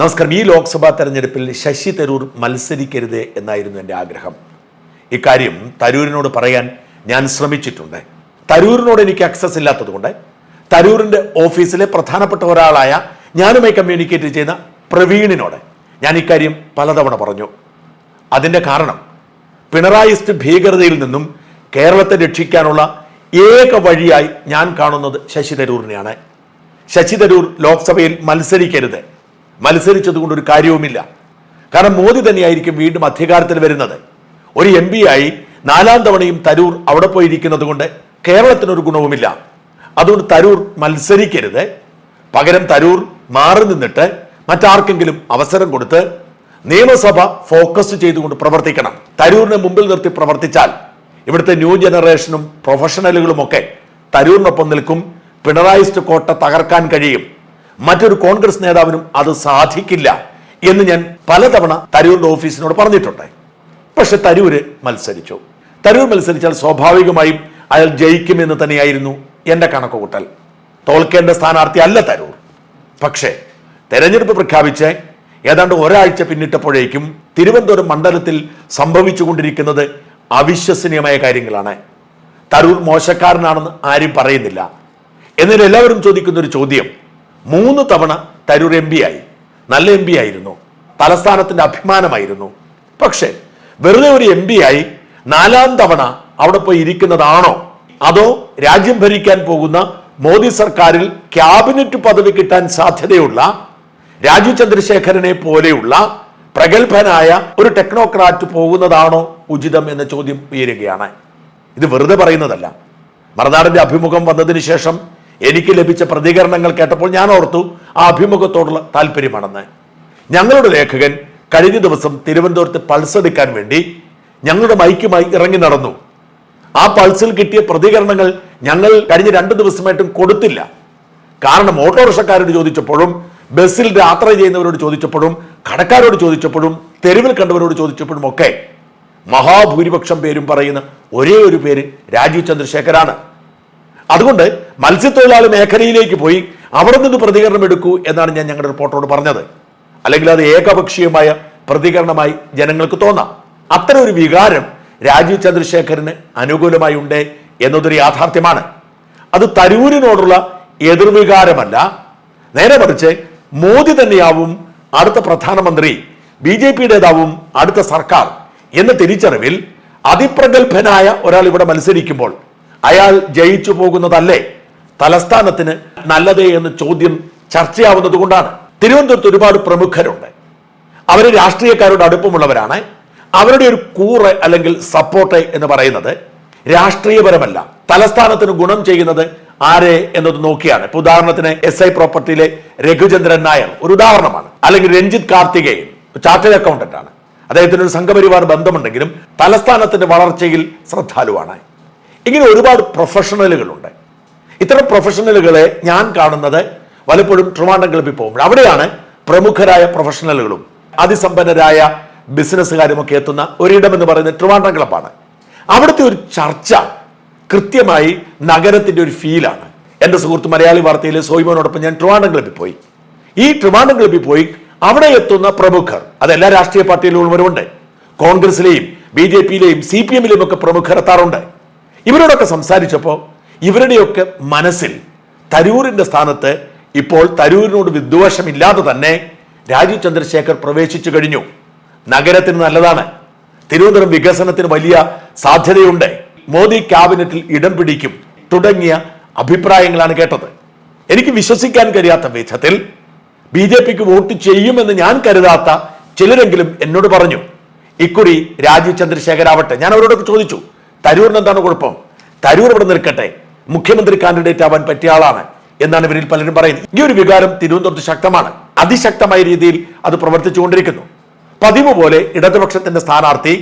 നമസ്കാരം. ഈ ലോക്സഭാ തെരഞ്ഞെടുപ്പിൽ ശശി തരൂർ മത്സരിക്കരുത് എന്നായിരുന്നു എന്റെ ആഗ്രഹം. ഇക്കാര്യം തരൂരിനോട് പറയാൻ ഞാൻ ശ്രമിച്ചിട്ടുണ്ട്. തരൂരിനോട് എനിക്ക് അക്സസ് ഇല്ലാത്തതുകൊണ്ട് തരൂരിന്റെ ഓഫീസിലെ പ്രധാനപ്പെട്ട ഒരാളായ ഞാനുമായി കമ്മ്യൂണിക്കേറ്റ് ചെയ്യുന്ന പ്രവീണിനോട് ഞാൻ ഇക്കാര്യം പലതവണ പറഞ്ഞു. അതിന്റെ കാരണം പിണറായിസ്റ്റ് ഭീകരതയിൽ നിന്നും കേരളത്തെ രക്ഷിക്കാനുള്ള ഏക വഴിയായി ഞാൻ കാണുന്നത് ശശി തരൂരിനെയാണ്. ശശി തരൂർ ലോക്സഭയിൽ മത്സരിക്കരുത്. മത്സരിച്ചതുകൊണ്ട് ഒരു കാര്യവുമില്ല. കാരണം മോദി തന്നെയായിരിക്കും വീണ്ടും അധികാരത്തിൽ വരുന്നത്. ഒരു എം ആയി നാലാം തവണയും തരൂർ അവിടെ പോയിരിക്കുന്നത് കൊണ്ട് കേരളത്തിനൊരു ഗുണവുമില്ല. അതുകൊണ്ട് തരൂർ മത്സരിക്കരുത്. പകരം തരൂർ മാറി നിന്നിട്ട് മറ്റാർക്കെങ്കിലും അവസരം കൊടുത്ത് നിയമസഭ ഫോക്കസ് ചെയ്തുകൊണ്ട് പ്രവർത്തിക്കണം. തരൂരിനെ മുമ്പിൽ നിർത്തി പ്രവർത്തിച്ചാൽ ഇവിടുത്തെ ന്യൂ ജനറേഷനും പ്രൊഫഷണലുകളും ഒക്കെ തരൂരിനൊപ്പം നിൽക്കും. പിണറായിസ്റ്റ് കോട്ട തകർക്കാൻ കഴിയും. മറ്റൊരു കോൺഗ്രസ് നേതാവിനും അത് സാധിക്കില്ല എന്ന് ഞാൻ പലതവണ തരൂരിന്റെ ഓഫീസിനോട് പറഞ്ഞിട്ടുണ്ട്. പക്ഷെ തരൂര് മത്സരിച്ചു. തരൂർ മത്സരിച്ചാൽ സ്വാഭാവികമായും അയാൾ ജയിക്കുമെന്ന് തന്നെയായിരുന്നു എന്റെ കണക്കുകൂട്ടൽ. തോൽക്കേണ്ട സ്ഥാനാർത്ഥി അല്ല തരൂർ. പക്ഷേ തെരഞ്ഞെടുപ്പ് പ്രഖ്യാപിച്ച് ഏതാണ്ട് ഒരാഴ്ച പിന്നിട്ടപ്പോഴേക്കും തിരുവനന്തപുരം മണ്ഡലത്തിൽ സംഭവിച്ചുകൊണ്ടിരിക്കുന്നത് അവിശ്വസനീയമായ കാര്യങ്ങളാണ്. തരൂർ മോശക്കാരനാണെന്ന് ആരും പറയുന്നില്ല. എന്നാൽ എല്ലാവരും ചോദിക്കുന്ന ഒരു ചോദ്യം മൂന്ന് തവണ തരൂർ എം പി ആയി. നല്ല എം പി ആയിരുന്നു. തലസ്ഥാനത്തിന്റെ അഭിമാനമായിരുന്നു. പക്ഷേ വെറുതെ ഒരു എം പി ആയി നാലാം തവണ അവിടെ പോയി ഇരിക്കുന്നതാണോ? അതോ രാജ്യം ഭരിക്കാൻ പോകുന്ന മോദി സർക്കാരിൽ ക്യാബിനറ്റ് പദവി കിട്ടാൻ സാധ്യതയുള്ള രാജു ചന്ദ്രശേഖരനെ പോലെയുള്ള പ്രഗത്ഭനായ ഒരു ടെക്നോക്രാറ്റ് പോകുന്നതാണോ ഉചിതം എന്ന ചോദ്യം ഉയരുകയാണ്. ഇത് വെറുതെ പറയുന്നതല്ല. മറുനാടിന്റെ അഭിമുഖം വന്നതിന് ശേഷം എനിക്ക് ലഭിച്ച പ്രതികരണങ്ങൾ കേട്ടപ്പോൾ ഞാൻ ഓർത്തു ആ അഭിമുഖത്തോടുള്ള താല്പര്യമാണെന്ന്. ഞങ്ങളുടെ ലേഖകൻ കഴിഞ്ഞ ദിവസം തിരുവനന്തപുരത്ത് പൾസ് എടുക്കാൻ വേണ്ടി ഞങ്ങളുടെ മൈക്കുമായി ഇറങ്ങി നടന്നു. ആ പൾസിൽ കിട്ടിയ പ്രതികരണങ്ങൾ ഞങ്ങൾ കഴിഞ്ഞ രണ്ട് ദിവസമായിട്ടും കൊടുത്തില്ല. കാരണം ഓട്ടോറിക്ഷക്കാരോട് ചോദിച്ചപ്പോഴും ബസ്സിൽ യാത്ര ചെയ്യുന്നവരോട് ചോദിച്ചപ്പോഴും കടക്കാരോട് ചോദിച്ചപ്പോഴും തെരുവിൽ കണ്ടവരോട് ചോദിച്ചപ്പോഴും ഒക്കെ മഹാഭൂരിപക്ഷം പേരും പറയുന്ന ഒരേ ഒരു പേര് രാജീവ് ചന്ദ്രശേഖരാണ്. അതുകൊണ്ട് മത്സ്യത്തൊഴിലാളി മേഖലയിലേക്ക് പോയി അവിടെ നിന്ന് പ്രതികരണം എടുക്കൂ എന്നാണ് ഞാൻ ഞങ്ങളുടെ റിപ്പോർട്ടറോട് പറഞ്ഞത്. അല്ലെങ്കിൽ അത് ഏകപക്ഷീയമായ പ്രതികരണമായി ജനങ്ങൾക്ക് തോന്നാം. അത്തരം ഒരു വികാരം രാജീവ് ചന്ദ്രശേഖരന് അനുകൂലമായി ഉണ്ട് എന്നതൊരു യാഥാർത്ഥ്യമാണ്. അത് തരൂരിനോടുള്ള എതിർവികാരമല്ല. നേരെ മറിച്ച് മോദി തന്നെയാവും അടുത്ത പ്രധാനമന്ത്രി ബി ജെ പിയുടേതാവും അടുത്ത സർക്കാർ എന്ന തിരിച്ചറിവിൽ അതിപ്രഗത്ഭനായ ഒരാൾ ഇവിടെ മത്സരിക്കുമ്പോൾ അയാൾ ജയിച്ചു പോകുന്നതല്ലേ? തലസ്ഥാനത്തിന് നല്ലതേ എന്ന് ചോദ്യം ചർച്ചയാവുന്നത് കൊണ്ടാണ്. തിരുവനന്തപുരത്ത് ഒരുപാട് പ്രമുഖരുണ്ട്. അവർ രാഷ്ട്രീയക്കാരോട് അടുപ്പമുള്ളവരാണ്. അവരുടെ ഒരു കൂറ് അല്ലെങ്കിൽ സപ്പോർട്ട് എന്ന് പറയുന്നത് രാഷ്ട്രീയപരമല്ല. തലസ്ഥാനത്തിന് ഗുണം ചെയ്യുന്നത് ആരെ എന്നത് നോക്കിയാണ്. ഇപ്പൊ ഉദാഹരണത്തിന് എസ് ഐ പ്രോപ്പർട്ടിയിലെ രഘുചന്ദ്രൻ നായർ ഒരു ഉദാഹരണമാണ്. അല്ലെങ്കിൽ രഞ്ജിത്ത് കാർത്തികേയൻ ചാർട്ടേഡ് അക്കൗണ്ടന്റ് ആണ്. അദ്ദേഹത്തിന് ഒരു സംഘപരിവാർ ബന്ധമുണ്ടെങ്കിലും തലസ്ഥാനത്തിന്റെ വളർച്ചയിൽ ശ്രദ്ധാലുവാണ്. ഇങ്ങനെ ഒരുപാട് പ്രൊഫഷണലുകളുണ്ട് ഇത്തരം പ്രൊഫഷണലുകളെ ഞാൻ കാണുന്നത് പലപ്പോഴും ട്രിവാൻഡം ക്ലബിൽ പോകുമ്പോൾ അവിടെയാണ് പ്രമുഖരായ പ്രൊഫഷണലുകളും അതിസമ്പന്നരായ ബിസിനസ്സുകാരും ഒക്കെ എത്തുന്ന ഒരിടം എന്ന് പറയുന്നത് ട്രിവാൻഡ്രം ക്ലബാണ് അവിടുത്തെ ഒരു ചർച്ച കൃത്യമായി നഗരത്തിന്റെ ഒരു ഫീലാണ് എന്റെ സുഹൃത്ത് മലയാളി വാർത്തയിലെ സോയിമോനോടൊപ്പം ഞാൻ ട്രിവാൻഡ്രം ക്ലബിൽ പോയി. ഈ ട്രിവാൻഡ്രം ക്ലബിൽ പോയി അവിടെ എത്തുന്ന പ്രമുഖർ അത് എല്ലാ രാഷ്ട്രീയ പാർട്ടിയിലുള്ളവരുണ്ട് കോൺഗ്രസിലെയും ബി ജെ പിയിലെയും സി പി എമ്മിലെയും ഒക്കെ പ്രമുഖർ എത്താറുണ്ട്. ഇവരോടൊക്കെ സംസാരിച്ചപ്പോൾ ഇവരുടെയൊക്കെ മനസ്സിൽ തരൂരിന്റെ സ്ഥാനത്ത് ഇപ്പോൾ തരൂരിനോട് വിദ്വേഷമില്ലാതെ തന്നെ രാജീവ് ചന്ദ്രശേഖർ പ്രവേശിച്ചു കഴിഞ്ഞു. നഗരത്തിന് നല്ലതാണ്. തിരുവനന്തപുരം വികസനത്തിന് വലിയ സാധ്യതയുണ്ട്. മോദി ക്യാബിനറ്റിൽ ഇടം പിടിക്കും തുടങ്ങിയ അഭിപ്രായങ്ങളാണ് കേട്ടത്. എനിക്ക് വിശ്വസിക്കാൻ കഴിയാത്ത വിധത്തിൽ ബി ജെ പിക്ക് വോട്ട് ചെയ്യുമെന്ന് ഞാൻ കരുതാത്ത ചിലരെങ്കിലും എന്നോട് പറഞ്ഞു. ഇക്കുറി രാജീവ് ചന്ദ്രശേഖരാവട്ടെ. ഞാൻ അവരോടൊക്കെ ചോദിച്ചു. തരൂരിന് എന്താണ് കുഴപ്പം? തരൂർ ഇവിടെ നിൽക്കട്ടെ. മുഖ്യമന്ത്രി കാൻഡിഡേറ്റ് ആവാൻ പറ്റിയ ആളാണ് എന്നാണ് ഇവരിൽ പലരും പറയുന്നത്. ഈ ഒരു വികാരം തിരുവനന്തപുരത്ത് ശക്തമാണ്. അതിശക്തമായ രീതിയിൽ അത് പ്രവർത്തിച്ചുകൊണ്ടിരിക്കുന്നു. പതിവ് പോലെ ഇടതുപക്ഷത്തിന്റെ സ്ഥാനാർത്ഥി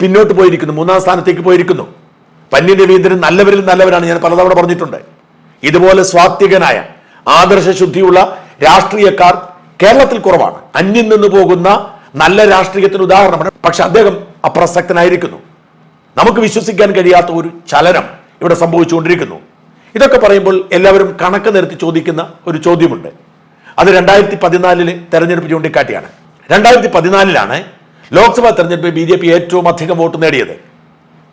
പിന്നോട്ട് പോയിരിക്കുന്നു. മൂന്നാം സ്ഥാനത്തേക്ക് പോയിരിക്കുന്നു. പന്നി രവീന്ദ്രൻ നല്ലവരിൽ നല്ലവരാണ് ഞാൻ പലതവണ പറഞ്ഞിട്ടുണ്ട്. ഇതുപോലെ സ്വാത്വികനായ ആദർശശുദ്ധിയുള്ള രാഷ്ട്രീയക്കാർ കേരളത്തിൽ കുറവാണ്. അന്യം നിന്ന് പോകുന്ന നല്ല രാഷ്ട്രീയത്തിന് ഉദാഹരണമാണ്. പക്ഷെ അദ്ദേഹം അപ്രസക്തനായിരിക്കുന്നു. നമുക്ക് വിശ്വസിക്കാൻ കഴിയാത്ത ഒരു ചലനം ഇവിടെ സംഭവിച്ചുകൊണ്ടിരിക്കുന്നു. ഇതൊക്കെ പറയുമ്പോൾ എല്ലാവരും കണക്ക് നിരത്തി ചോദിക്കുന്ന ഒരു ചോദ്യമുണ്ട്. അത് രണ്ടായിരത്തി പതിനാലിൽ തെരഞ്ഞെടുപ്പ് ചൂണ്ടിക്കാട്ടിയാണ്. രണ്ടായിരത്തി പതിനാലിലാണ് ലോക്സഭാ തെരഞ്ഞെടുപ്പിൽ ബി ജെ പി ഏറ്റവും അധികം വോട്ട് നേടിയത്.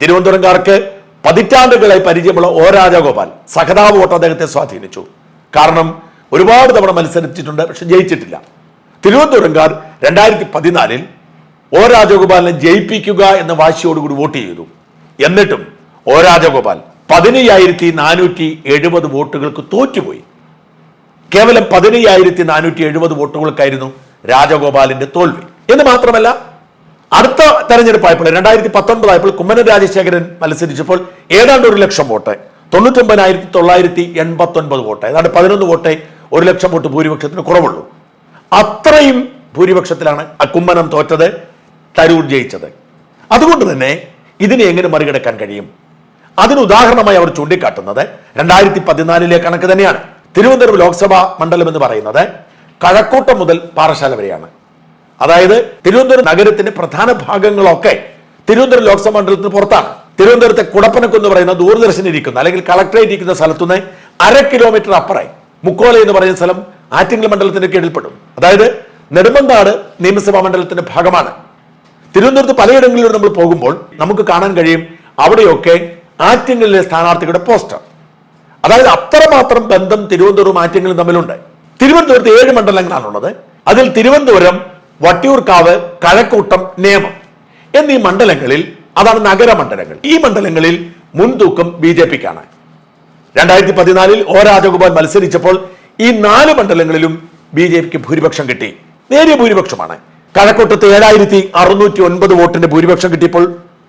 തിരുവനന്തപുരംകാർക്ക് പതിറ്റാണ്ടുകളായി പരിചയമുള്ള ഒ രാജഗോപാൽ സഹതാവ് വോട്ട് അദ്ദേഹത്തെ സ്വാധീനിച്ചു. കാരണം ഒരുപാട് തവണ മത്സരിച്ചിട്ടുണ്ട് പക്ഷെ ജയിച്ചിട്ടില്ല. തിരുവനന്തപുരംകാർ രണ്ടായിരത്തി പതിനാലിൽ ഒ രാജഗോപാലിനെ ജയിപ്പിക്കുക എന്ന വാശിയോടുകൂടി വോട്ട് ചെയ്തു. എന്നിട്ടും ഒ രാജഗോപാൽ പതിനയ്യായിരത്തി നാനൂറ്റി എഴുപത് വോട്ടുകൾക്ക് തോറ്റുപോയി. കേവലം പതിനയ്യായിരത്തി നാനൂറ്റി എഴുപത് വോട്ടുകൾക്കായിരുന്നു രാജഗോപാലിന്റെ തോൽവി. എന്ന് മാത്രമല്ല അടുത്ത തെരഞ്ഞെടുപ്പായപ്പോൾ രണ്ടായിരത്തി പത്തൊൻപത് ആയപ്പോൾ കുമ്മനം രാജശേഖരൻ മത്സരിച്ചപ്പോൾ ഏതാണ്ട് ഒരു ലക്ഷം വോട്ട് തൊണ്ണൂറ്റൊമ്പതിനായിരത്തി തൊള്ളായിരത്തി എൺപത്തി ഒൻപത് വോട്ട് ഏതാണ്ട് പതിനൊന്ന് വോട്ടേ ഒരു ലക്ഷം വോട്ട് ഭൂരിപക്ഷത്തിന് കുറവുള്ളൂ. അത്രയും ഭൂരിപക്ഷത്തിലാണ് ആ കുമ്മനം തോറ്റത് തരൂർ ജയിച്ചത്. അതുകൊണ്ട് തന്നെ ഇതിനെ എങ്ങനെ മറികടക്കാൻ കഴിയും? അതിന് ഉദാഹരണമായി അവർ ചൂണ്ടിക്കാട്ടുന്നത് രണ്ടായിരത്തി പതിനാലിലെ കണക്ക് തന്നെയാണ്. തിരുവനന്തപുരം ലോക്സഭാ മണ്ഡലം എന്ന് പറയുന്നത് കഴക്കൂട്ടം മുതൽ പാറശാല വരെയാണ്. അതായത് തിരുവനന്തപുരം നഗരത്തിന്റെ പ്രധാന ഭാഗങ്ങളൊക്കെ തിരുവനന്തപുരം ലോക്സഭാ മണ്ഡലത്തിന് പുറത്താണ്. തിരുവനന്തപുരത്തെ കുടപ്പനക്ക് എന്ന് പറയുന്ന ദൂരദർശൻ ഇരിക്കുന്ന അല്ലെങ്കിൽ കളക്ടറേറ്റ് ഇരിക്കുന്ന സ്ഥലത്തുനിന്ന് അര കിലോമീറ്റർ അപ്പുറം മുക്കോല എന്ന് പറയുന്ന സ്ഥലം ആറ്റിങ്ങൽ മണ്ഡലത്തിന്റെ കീഴിൽപ്പെടും. അതായത് നെടുമങ്ങാട് നിയമസഭാ മണ്ഡലത്തിന്റെ ഭാഗമാണ്. തിരുവനന്തപുരത്ത് പലയിടങ്ങളിലൂടെ നമ്മൾ പോകുമ്പോൾ നമുക്ക് കാണാൻ കഴിയും അവിടെയൊക്കെ ആറ്റിങ്ങലിലെ സ്ഥാനാർത്ഥികളുടെ പോസ്റ്റർ. അതായത് അത്രമാത്രം ബന്ധം തിരുവനന്തപുരം ആറ്റിങ്ങലും തമ്മിലുണ്ട്. തിരുവനന്തപുരത്ത് ഏഴ് മണ്ഡലങ്ങളാണുള്ളത്. അതിൽ തിരുവനന്തപുരം വട്ടിയൂർക്കാവ് കഴക്കൂട്ടം നേമം എന്നീ മണ്ഡലങ്ങളിൽ അതാണ് നഗരമണ്ഡലങ്ങൾ ഈ മണ്ഡലങ്ങളിൽ മുൻതൂക്കം ബി ജെ പിക്കാണ്. രണ്ടായിരത്തി പതിനാലിൽ ഒ രാജഗോപാൽ മത്സരിച്ചപ്പോൾ ഈ നാല് മണ്ഡലങ്ങളിലും ബി ജെ പിക്ക് ഭൂരിപക്ഷം കിട്ടി. നേരിയ ഭൂരിപക്ഷമാണ്. കഴക്കൂട്ടത്ത് ഏഴായിരത്തി അറുന്നൂറ്റി ഒൻപത് വോട്ടിന്റെ ഭൂരിപക്ഷം കിട്ടിയപ്പോൾ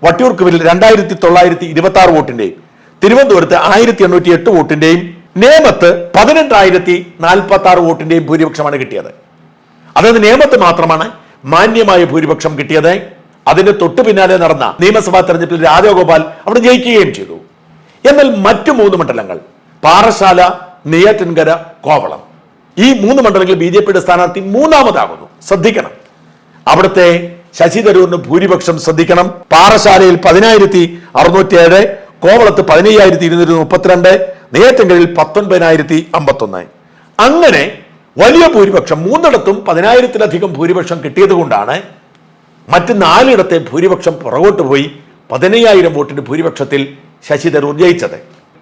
വട്ടിയൂർക്കുവിൽ രണ്ടായിരത്തി തൊള്ളായിരത്തി ഇരുപത്തി ആറ് വോട്ടിന്റെയും തിരുവനന്തപുരത്ത് ആയിരത്തി എണ്ണൂറ്റി എട്ട് വോട്ടിന്റെയും നേമത്ത് പതിനെട്ടായിരത്തി നാൽപ്പത്തി ആറ് വോട്ടിന്റെയും ഭൂരിപക്ഷമാണ് കിട്ടിയത്. അതായത് നേമത്ത് മാത്രമാണ് മാന്യമായ ഭൂരിപക്ഷം കിട്ടിയത്. അതിന് തൊട്ടു പിന്നാലെ നടന്ന നിയമസഭാ തെരഞ്ഞെടുപ്പിൽ രാജഗോപാൽ അവിടെ ജയിക്കുകയും ചെയ്തു. എന്നാൽ മറ്റു മൂന്ന് മണ്ഡലങ്ങൾ പാറശാല നെയ്യാറ്റിൻകര കോവളം. ഈ മൂന്ന് മണ്ഡലങ്ങളിൽ ബി ജെ പിയുടെ സ്ഥാനാർത്ഥി മൂന്നാമതാകുന്നു. ശ്രദ്ധിക്കണം. അവിടുത്തെ ശശി തരൂരിന് ഭൂരിപക്ഷം ശ്രദ്ധിക്കണം. പാറശാലയിൽ പതിനായിരത്തി അറുന്നൂറ്റിയേഴ് കോവളത്ത് പതിനയ്യായിരത്തി ഇരുന്നൂറ്റി മുപ്പത്തിരണ്ട് നെയ്യാറ്റിൻകരയിൽ പത്തൊൻപതിനായിരത്തി അമ്പത്തൊന്ന്. അങ്ങനെ വലിയ ഭൂരിപക്ഷം മൂന്നിടത്തും പതിനായിരത്തിലധികം ഭൂരിപക്ഷം കിട്ടിയത് കൊണ്ടാണ് മറ്റ് നാലിടത്തെ ഭൂരിപക്ഷം പുറകോട്ട് പോയി പതിനയ്യായിരം വോട്ടിന്റെ ഭൂരിപക്ഷത്തിൽ ശശി തരൂർ ജയിച്ചത്.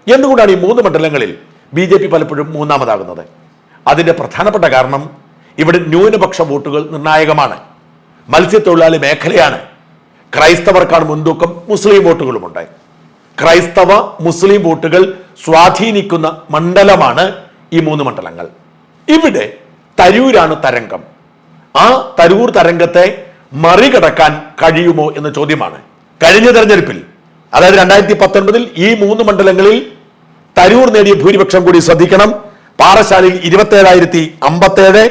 എന്തുകൊണ്ടാണ് ഈ മൂന്ന് മണ്ഡലങ്ങളിൽ ബി ജെ പി പലപ്പോഴും മൂന്നാമതാകുന്നത്? അതിന്റെ പ്രധാനപ്പെട്ട കാരണം ഇവിടെ ന്യൂനപക്ഷ വോട്ടുകൾ നിർണായകമാണ്. മത്സ്യത്തൊഴിലാളി മേഖലയാണ്. ക്രൈസ്തവർക്കാണ് മുൻതൂക്കം മുസ്ലിം വോട്ടുകളും ഉണ്ടായി ക്രൈസ്തവ മുസ്ലിം വോട്ടുകൾ സ്വാധീനിക്കുന്ന മണ്ഡലമാണ് ഈ മൂന്ന് മണ്ഡലങ്ങൾ. ഇവിടെ തരൂരാണ് തരംഗം. ആ തരൂർ തരംഗത്തെ മറികടക്കാൻ കഴിയുമോ എന്ന ചോദ്യമാണ്. കഴിഞ്ഞ തെരഞ്ഞെടുപ്പിൽ അതായത് രണ്ടായിരത്തി പത്തൊൻപതിൽ ഈ മൂന്ന് മണ്ഡലങ്ങളിൽ തരൂർ നേടിയ ഭൂരിപക്ഷം കൂടി ശ്രദ്ധിക്കണം. പാറശാലയിൽ ഇരുപത്തേഴായിരത്തി അമ്പത്തേഴ്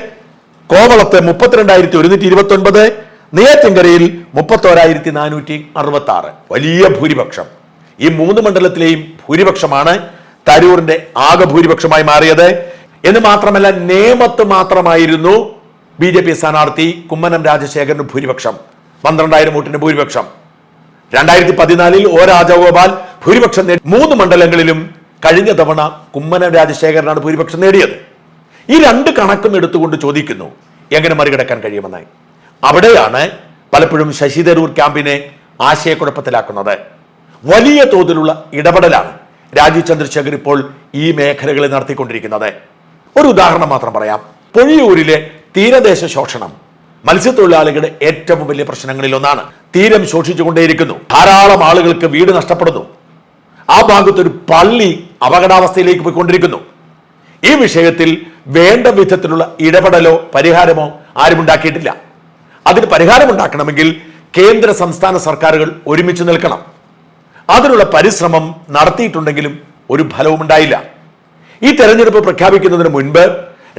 കോവളത്ത് മുപ്പത്തിരണ്ടായിരത്തി ഒരുന്നൂറ്റി ഇരുപത്തി ഒൻപത് നെയ്യാറ്റിൻകരയിൽ മുപ്പത്തോരായിരത്തി നാനൂറ്റി അറുപത്തി ആറ് വലിയ ഭൂരിപക്ഷം. ഈ മൂന്ന് മണ്ഡലത്തിലെയും ഭൂരിപക്ഷമാണ് തരൂറിന്റെ ആകെ ഭൂരിപക്ഷമായി മാറിയത്. എന്ന് മാത്രമല്ല നേമത്ത് മാത്രമായിരുന്നു ബി ജെ പി സ്ഥാനാർത്ഥി കുമ്മനം രാജശേഖരന് ഭൂരിപക്ഷം. പന്ത്രണ്ടായിരം വോട്ടിന്റെ ഭൂരിപക്ഷം. രണ്ടായിരത്തി പതിനാലിൽ ഒ രാജഗോപാൽ ഭൂരിപക്ഷം നേടി. മൂന്ന് മണ്ഡലങ്ങളിലും കഴിഞ്ഞ തവണ കുമ്മനം രാജശേഖരനാണ് ഭൂരിപക്ഷം നേടിയത്. ഈ രണ്ട് കണക്കും എടുത്തുകൊണ്ട് ചോദിക്കുന്നു എങ്ങനെ മറികടക്കാൻ കഴിയുമെന്ന്. അവിടെയാണ് പലപ്പോഴും ശശി തരൂർ ക്യാമ്പിനെ ആശയക്കുഴപ്പത്തിലാക്കുന്നത്. വലിയ തോതിലുള്ള ഇടപെടലാണ് രാജീവ് ചന്ദ്രശേഖർ ഇപ്പോൾ ഈ മേഖലകളിൽ നടത്തിക്കൊണ്ടിരിക്കുന്നത്. ഒരു ഉദാഹരണം മാത്രം പറയാം. പൊഴിയൂരിലെ തീരദേശ ശോഷണം മത്സ്യത്തൊഴിലാളികളുടെ ഏറ്റവും വലിയ പ്രശ്നങ്ങളിൽ ഒന്നാണ്. തീരം ശോഷിച്ചുകൊണ്ടേയിരിക്കുന്നു. ധാരാളം ആളുകൾക്ക് വീട് നഷ്ടപ്പെടുന്നു. ആ ഭാഗത്തൊരു പള്ളി അപകടാവസ്ഥയിലേക്ക് പോയിക്കൊണ്ടിരിക്കുന്നു. ഈ വിഷയത്തിൽ വേണ്ട വിധത്തിലുള്ള ഇടപെടലോ പരിഹാരമോ ആരും ഉണ്ടാക്കിയിട്ടില്ല. അതിന് പരിഹാരമുണ്ടാക്കണമെങ്കിൽ കേന്ദ്ര സംസ്ഥാന സർക്കാരുകൾ ഒരുമിച്ച് നിൽക്കണം. അതിനുള്ള പരിശ്രമം നടത്തിയിട്ടുണ്ടെങ്കിലും ഒരു ഫലവും ഉണ്ടായില്ല. ഈ തെരഞ്ഞെടുപ്പ് പ്രഖ്യാപിക്കുന്നതിന് മുൻപ്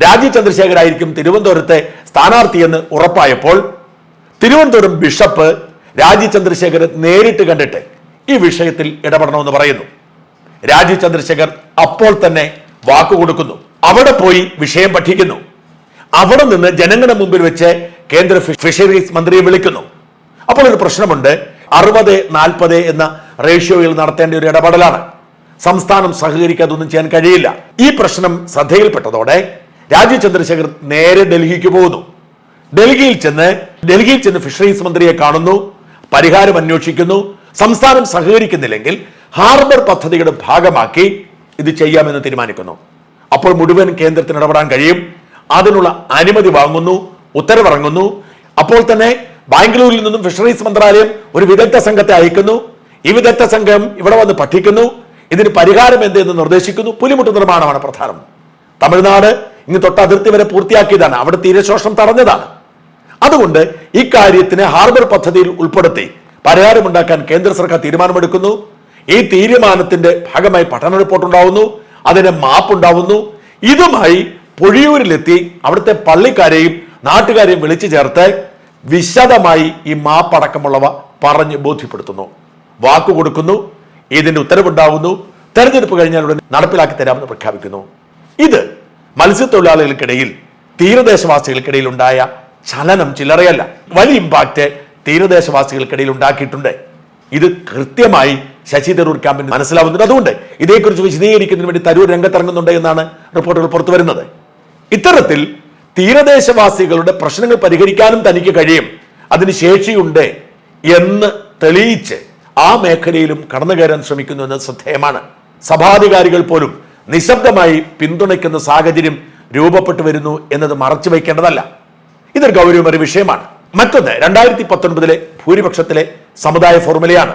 രാജീവ് ചന്ദ്രശേഖരായിരിക്കും തിരുവനന്തപുരത്തെ സ്ഥാനാർത്ഥിയെന്ന് ഉറപ്പായപ്പോൾ തിരുവനന്തപുരം ബിഷപ്പ് രാജീവ് ചന്ദ്രശേഖരൻ നേരിട്ട് കണ്ടിട്ട് ഈ വിഷയത്തിൽ ഇടപെടണമെന്ന് പറയുന്നു. രാജീവ് ചന്ദ്രശേഖർ അപ്പോൾ തന്നെ വാക്കുകൊടുക്കുന്നു. അവിടെ പോയി വിഷയം പഠിക്കുന്നു. അവിടെ നിന്ന് ജനങ്ങളുടെ മുമ്പിൽ വെച്ച് കേന്ദ്ര ഫിഷറീസ് മന്ത്രിയെ വിളിക്കുന്നു. അപ്പോൾ ഒരു പ്രശ്നമുണ്ട്. അറുപത് നാൽപ്പത് എന്ന റേഷ്യോയിൽ നടത്തേണ്ട ഒരു ഇടപെടലാണ്. സംസ്ഥാനം സഹകരിക്കാതൊന്നും ചെയ്യാൻ കഴിയില്ല. ഈ പ്രശ്നം ശ്രദ്ധയിൽപ്പെട്ടതോടെ രാജീവ് ചന്ദ്രശേഖർ നേരെ ഡൽഹിക്ക് പോകുന്നു. ഡൽഹിയിൽ ചെന്ന് ഡൽഹിയിൽ ചെന്ന് ഫിഷറീസ് മന്ത്രിയെ കാണുന്നു പരിഹാരം അന്വേഷിക്കുന്നു. സംസ്ഥാനം സഹകരിക്കുന്നില്ലെങ്കിൽ ഹാർബർ പദ്ധതിയുടെ ഭാഗമാക്കി ഇത് ചെയ്യാമെന്ന് തീരുമാനിക്കുന്നു. അപ്പോൾ മുഴുവൻ കേന്ദ്രത്തിന് ഇടപെടാൻ കഴിയും. അതിനുള്ള അനുമതി വാങ്ങുന്നു. ഉത്തരവിറങ്ങുന്നു. അപ്പോൾ തന്നെ ബാംഗ്ലൂരിൽ നിന്നും ഫിഷറീസ് മന്ത്രാലയം ഒരു വിദഗ്ധ സംഘത്തെ അയക്കുന്നു. ഈ വിദഗ്ധ സംഘം ഇവിടെ വന്ന് പഠിക്കുന്നു. ഇതിന് പരിഹാരം എന്ത് എന്ന് നിർദ്ദേശിക്കുന്നു. പുലിമുട്ട് നിർമ്മാണമാണ് പ്രധാനം. തമിഴ്നാട് ഇനി തൊട്ട് അതിർത്തി വരെ പൂർത്തിയാക്കിയതാണ്. അവിടെ തീരശോഷണം തടഞ്ഞതാണ്. അതുകൊണ്ട് ഈ ഹാർബർ പദ്ധതിയിൽ ഉൾപ്പെടുത്തി പരിഹാരമുണ്ടാക്കാൻ കേന്ദ്ര സർക്കാർ തീരുമാനമെടുക്കുന്നു. ഈ തീരുമാനത്തിന്റെ ഭാഗമായി പഠന റിപ്പോർട്ട് ഉണ്ടാവുന്നു. അതിന് മാപ്പ് ഉണ്ടാവുന്നു. ഇതുമായി പൊഴിയൂരിലെത്തി അവിടുത്തെ പള്ളിക്കാരെയും നാട്ടുകാരെയും വിളിച്ചു ചേർത്ത് വിശദമായി ഈ മാപ്പടക്കമുള്ളവ പറഞ്ഞ് ബോധ്യപ്പെടുത്തുന്നു. വാക്കു കൊടുക്കുന്നു ഇതിന്റെ ഉത്തരവുണ്ടാകുന്നു തെരഞ്ഞെടുപ്പ് കഴിഞ്ഞാൽ ഉടനെ നടപ്പിലാക്കി തരാമെന്ന് പ്രഖ്യാപിക്കുന്നു. ഇത് മത്സ്യത്തൊഴിലാളികൾക്കിടയിൽ തീരദേശവാസികൾക്കിടയിൽ ഉണ്ടായ ചലനം ചില്ലറയല്ല. വലിയ ഇമ്പാക്റ്റ് തീരദേശവാസികൾക്കിടയിൽ ഉണ്ടാക്കിയിട്ടുണ്ട്. ഇത് കൃത്യമായി ശശി തരൂർ ക്യാമ്പിന് മനസ്സിലാവുന്നുണ്ട്. അതുകൊണ്ട് ഇതേക്കുറിച്ച് വിശദീകരിക്കുന്നതിന് വേണ്ടി തരൂർ രംഗത്തിറങ്ങുന്നുണ്ട് എന്നാണ് റിപ്പോർട്ടുകൾ പുറത്തു വരുന്നത് ഇത്തരത്തിൽ തീരദേശവാസികളുടെ പ്രശ്നങ്ങൾ പരിഹരിക്കാനും തനിക്ക് കഴിയും. അതിന് ശേഷിയുണ്ട് എന്ന് തെളിയിച്ച് ആ മേഖലയിലും കടന്നു കയറാൻ ശ്രമിക്കുന്നു എന്നത് ശ്രദ്ധേയമാണ്. സഭാധികാരികൾ പോലും നിശബ്ദമായി പിന്തുണയ്ക്കുന്ന സാഹചര്യം രൂപപ്പെട്ടു വരുന്നു എന്നത് മറച്ചു വയ്ക്കേണ്ടതല്ല. ഇതൊരു ഗൗരവമേറിയ വിഷയമാണ്. മറ്റൊന്ന് രണ്ടായിരത്തി പത്തൊൻപതിലെ ഭൂരിപക്ഷത്തിലെ സമുദായ ഫോർമുലയാണ്.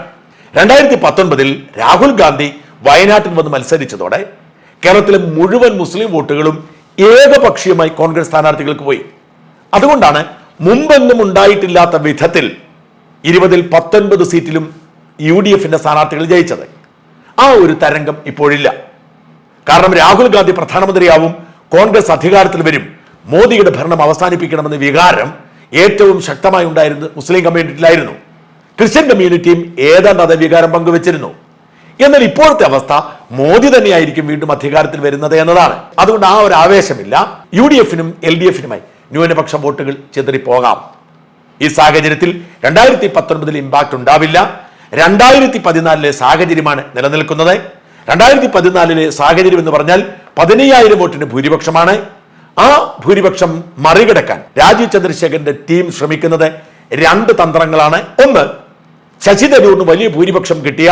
രണ്ടായിരത്തി പത്തൊൻപതിൽ രാഹുൽ ഗാന്ധി വയനാട്ടിൽ വന്ന് മത്സരിച്ചതോടെ കേരളത്തിലെ മുഴുവൻ മുസ്ലിം വോട്ടുകളും ഏകപക്ഷീയമായി കോൺഗ്രസ് സ്ഥാനാർത്ഥികൾക്ക് പോയി. അതുകൊണ്ടാണ് മുമ്പെന്നും ഉണ്ടായിട്ടില്ലാത്ത വിധത്തിൽ ഇരുപതിൽ പത്തൊൻപത് സീറ്റിലും യു ഡി എഫിന്റെ സ്ഥാനാർത്ഥികൾ ജയിച്ചത്. ആ ഒരു തരംഗം ഇപ്പോഴില്ല. കാരണം രാഹുൽ ഗാന്ധി പ്രധാനമന്ത്രിയാവും കോൺഗ്രസ് അധികാരത്തിൽ വരും മോദിയുടെ ഭരണം അവസാനിപ്പിക്കണമെന്ന വികാരം ഏറ്റവും ശക്തമായി ഉണ്ടായിരുന്നത് മുസ്ലിം കമ്മ്യൂണിറ്റിയിലായിരുന്നു. ക്രിസ്ത്യൻ കമ്മ്യൂണിറ്റിയും ഏതാണ്ട് അതേ വികാരം പങ്കുവച്ചിരുന്നു. എന്നാൽ ഇപ്പോഴത്തെ അവസ്ഥ മോദി തന്നെയായിരിക്കും വീണ്ടും അധികാരത്തിൽ വരുന്നത് എന്നതാണ്. അതുകൊണ്ട് ആ ഒരു ആവേശമില്ല. യു ഡി എഫിനും എൽ ഡി എഫിനുമായി ന്യൂനപക്ഷ വോട്ടുകൾ ചിതറിപ്പോകാം. ഈ സാഹചര്യത്തിൽ രണ്ടായിരത്തി പത്തൊൻപതിൽ ഇമ്പാക്ട് ഉണ്ടാവില്ല. രണ്ടായിരത്തി പതിനാലിലെ സാഹചര്യമാണ് നിലനിൽക്കുന്നത്. രണ്ടായിരത്തി പതിനാലിലെ സാഹചര്യം എന്ന് പറഞ്ഞാൽ പതിനയ്യായിരം വോട്ടിന് ഭൂരിപക്ഷമാണ്. ആ ഭൂരിപക്ഷം മറികടക്കാൻ രാജീവ് ചന്ദ്രശേഖരന്റെ ടീം ശ്രമിക്കുന്നത് രണ്ട് തന്ത്രങ്ങളാണ്. ഒന്ന് ശശി തരൂറിന് വലിയ ഭൂരിപക്ഷം കിട്ടിയ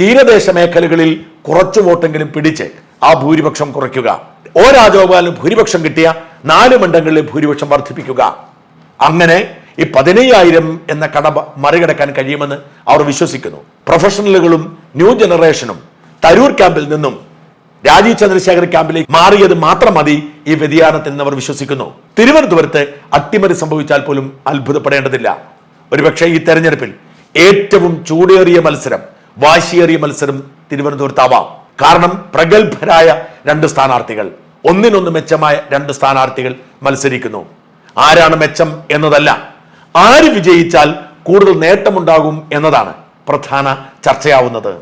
തീരദേശ മേഖലകളിൽ കുറച്ചു വോട്ടെങ്കിലും പിടിച്ച് ആ ഭൂരിപക്ഷം കുറയ്ക്കുക. ഓ രാജഗോപാലിന് ഭൂരിപക്ഷം കിട്ടിയ നാല് മണ്ഡലങ്ങളിലെ ഭൂരിപക്ഷം വർദ്ധിപ്പിക്കുക. അങ്ങനെ ഈ പതിനയ്യായിരം എന്ന കട മറികടക്കാൻ കഴിയുമെന്ന് അവർ വിശ്വസിക്കുന്നു. പ്രൊഫഷണലുകളും ന്യൂ ജനറേഷനും തരൂർ ക്യാമ്പിൽ നിന്നും രാജീവ് ചന്ദ്രശേഖർ ക്യാമ്പിലേക്ക് മാറിയത് മാത്രം മതി ഈ വ്യതിയാനത്തിൽ നിന്ന് അവർ വിശ്വസിക്കുന്നു. തിരുവനന്തപുരത്ത് അട്ടിമറി സംഭവിച്ചാൽ പോലും അത്ഭുതപ്പെടേണ്ടതില്ല. ഒരുപക്ഷെ ഈ തെരഞ്ഞെടുപ്പിൽ ഏറ്റവും ചൂടേറിയ മത്സരം വാശിയേറിയ മത്സരം തിരുവനന്തപുരത്താവാം. കാരണം പ്രഗത്ഭരായ രണ്ട് സ്ഥാനാർത്ഥികൾ ഒന്നിനൊന്ന് മെച്ചമായ രണ്ട് സ്ഥാനാർത്ഥികൾ മത്സരിക്കുന്നു. ആരാണ് മെച്ചം എന്നതല്ല ആര് വിജയിച്ചാൽ കൂടുതൽ നേട്ടമുണ്ടാകും എന്നതാണ് പ്രധാന ചർച്ചയാവുന്നത്.